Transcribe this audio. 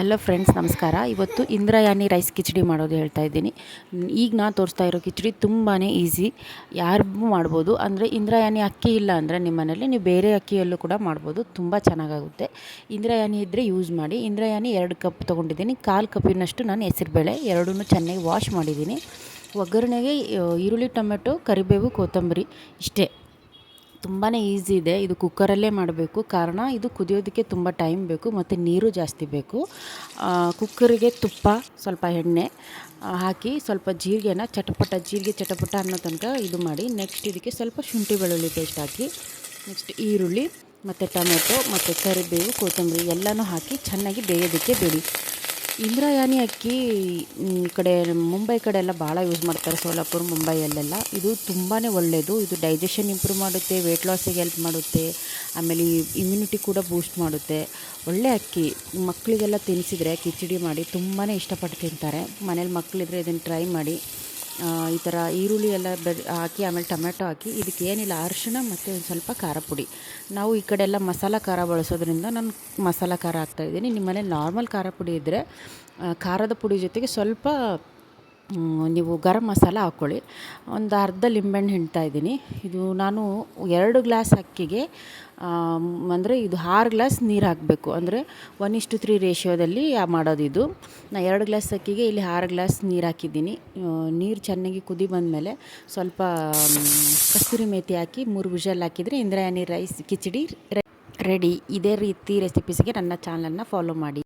Hello friends ನಮಸ್ಕಾರ. ಇವತ್ತು ಇಂದ್ರಯಾನಿ rice khichdi ಮಾಡೋದು ಹೇಳ್ತಾ ಇದ್ದೀನಿ. ಈಗ ನಾನು ತೋರಿಸ್ತಾ ಇರೋ ಕಿಚಡಿ ತುಂಬಾ ಈಸಿ ಯಾರಿಗೂ ಮಾಡ್ಬೋದು. ಅಂದರೆ ಇಂದ್ರಯಾನಿ ಅಕ್ಕಿ ಇಲ್ಲ ಅಂದರೆ ನಿಮ್ಮ ಮನೇಲಿ ನೀವು ಬೇರೆ ಅಕ್ಕಿಯಲ್ಲೂ ಕೂಡ ಮಾಡ್ಬೋದು. ತುಂಬ ಚೆನ್ನಾಗಾಗುತ್ತೆ. ಇಂದ್ರಯಾನಿ ಇದ್ದರೆ ಯೂಸ್ ಮಾಡಿ. ಇಂದ್ರಯಾನಿ ಎರಡು ಕಪ್ ತೊಗೊಂಡಿದ್ದೀನಿ. ಕಾಲು ಕಪ್ಪಿನಷ್ಟು ನಾನು ಹೆಸರುಬೇಳೆ ಎರಡೂ ಚೆನ್ನಾಗಿ ವಾಶ್ ಮಾಡಿದ್ದೀನಿ. ಒಗ್ಗರಣೆಗೆ ಈರುಳ್ಳಿ, ಟೊಮೆಟೊ, ಕರಿಬೇವು, ಕೊತ್ತಂಬರಿ, ಇಷ್ಟೇ. ತುಂಬಾ ಈಸಿ ಇದೆ. ಇದು ಕುಕ್ಕರಲ್ಲೇ ಮಾಡಬೇಕು. ಕಾರಣ ಇದು ಕುದಿಯೋದಕ್ಕೆ ತುಂಬ ಟೈಮ್ ಬೇಕು ಮತ್ತು ನೀರು ಜಾಸ್ತಿ ಬೇಕು. ಕುಕ್ಕರಿಗೆ ತುಪ್ಪ ಸ್ವಲ್ಪ ಎಣ್ಣೆ ಹಾಕಿ ಸ್ವಲ್ಪ ಜೀರಿಗೆನ ಚಟಪಟ, ಜೀರಿಗೆ ಚಟಪಟ ಅನ್ನೋ ತನಕ ಇದು ಮಾಡಿ ನೆಕ್ಸ್ಟ್ ಇದಕ್ಕೆ ಸ್ವಲ್ಪ ಶುಂಠಿ ಬೆಳ್ಳುಳ್ಳಿ ಪೇಸ್ಟ್ ಹಾಕಿ, ನೆಕ್ಸ್ಟ್ ಈರುಳ್ಳಿ ಮತ್ತು ಟೊಮೆಟೊ ಮತ್ತು ಕರಿಬೇವು, ಕೊತ್ತಂಬರಿ ಎಲ್ಲನೂ ಹಾಕಿ ಚೆನ್ನಾಗಿ ಬೇಯೋದಕ್ಕೆ ಬಿಡಿ. ಇಂದ್ರಾಯಣಿ ಅಕ್ಕಿ ಈ ಕಡೆ, ಮುಂಬೈ ಕಡೆ ಎಲ್ಲ ಭಾಳ ಯೂಸ್ ಮಾಡ್ತಾರೆ ಸೋಲಾಪುರ ಮುಂಬೈಯಲ್ಲೆಲ್ಲ ಇದು ತುಂಬಾ ಒಳ್ಳೆಯದು ಇದು ಡೈಜೆಷನ್ ಇಂಪ್ರೂವ್ ಮಾಡುತ್ತೆ ವೆಯ್ಟ್ ಲಾಸಿಗೆ ಹೆಲ್ಪ್ ಮಾಡುತ್ತೆ, ಆಮೇಲೆ ಇಮ್ಯುನಿಟಿ ಕೂಡ ಬೂಸ್ಟ್ ಮಾಡುತ್ತೆ. ಒಳ್ಳೆ ಅಕ್ಕಿ. ಮಕ್ಕಳಿಗೆಲ್ಲ ತಿನ್ನಿಸಿದರೆ ಕಿಚಡಿ ಮಾಡಿ ತುಂಬಾ ಇಷ್ಟಪಟ್ಟು ತಿಂತಾರೆ. ಮನೇಲಿ ಮಕ್ಕಳಿದ್ರೆ ಇದನ್ನು ಟ್ರೈ ಮಾಡಿ. ಈ ಥರ ಈರುಳ್ಳಿ ಎಲ್ಲ ಬೆ ಹಾಕಿ, ಆಮೇಲೆ ಟೊಮೆಟೊ ಹಾಕಿ, ಇದಕ್ಕೆ ಏನಿಲ್ಲ, ಅರಿಶಿಣ ಮತ್ತು ಒಂದು ಸ್ವಲ್ಪ ಖಾರ ಪುಡಿ. ನಾವು ಈ ಕಡೆ ಎಲ್ಲ ಮಸಾಲ ಖಾರ ಬಳಸೋದ್ರಿಂದ ನಾನು ಮಸಾಲ ಖಾರ ಹಾಕ್ತಾಯಿದ್ದೀನಿ ನಿಮ್ಮ ಮನೇಲಿ ನಾರ್ಮಲ್ ಖಾರ ಪುಡಿ ಇದ್ದರೆ ಖಾರದ ಪುಡಿ ಜೊತೆಗೆ ಸ್ವಲ್ಪ ನೀವು ಗರಂ ಮಸಾಲ ಹಾಕ್ಕೊಳ್ಳಿ. ಒಂದು ಅರ್ಧ ಲಿಂಬೆಹಣ್ಣು ಹಿಂಡ್ತಾ ಇದ್ದೀನಿ. ಇದು ನಾನು ಎರಡು ಗ್ಲಾಸ್ ಅಕ್ಕಿಗೆ ಅಂದರೆ ಇದು ಆರು ಗ್ಲಾಸ್ ನೀರು ಹಾಕಬೇಕು. ಅಂದರೆ ಒನ್ ಇಷ್ಟು ತ್ರೀ ರೇಷಿಯೋದಲ್ಲಿ ಮಾಡೋದು ಇದು. ನಾನು ಎರಡು ಗ್ಲಾಸ್ ಅಕ್ಕಿಗೆ ಇಲ್ಲಿ ಆರು ಗ್ಲಾಸ್ ನೀರು ಹಾಕಿದ್ದೀನಿ. ನೀರು ಚೆನ್ನಾಗಿ ಕುದಿ ಬಂದಮೇಲೆ ಸ್ವಲ್ಪ ಕಸ್ತೂರಿ ಮೇಥಿ ಹಾಕಿ ಮೂರು ವಿಷಲ್ ಹಾಕಿದರೆ ಇಂದ್ರಾಯಣಿ ರೈಸ್ ಕಿಚಡಿ ರೆಡಿ. ಇದೇ ರೀತಿ ರೆಸಿಪೀಸ್ಗೆ ನನ್ನ ಚಾನಲನ್ನು ಫಾಲೋ ಮಾಡಿ.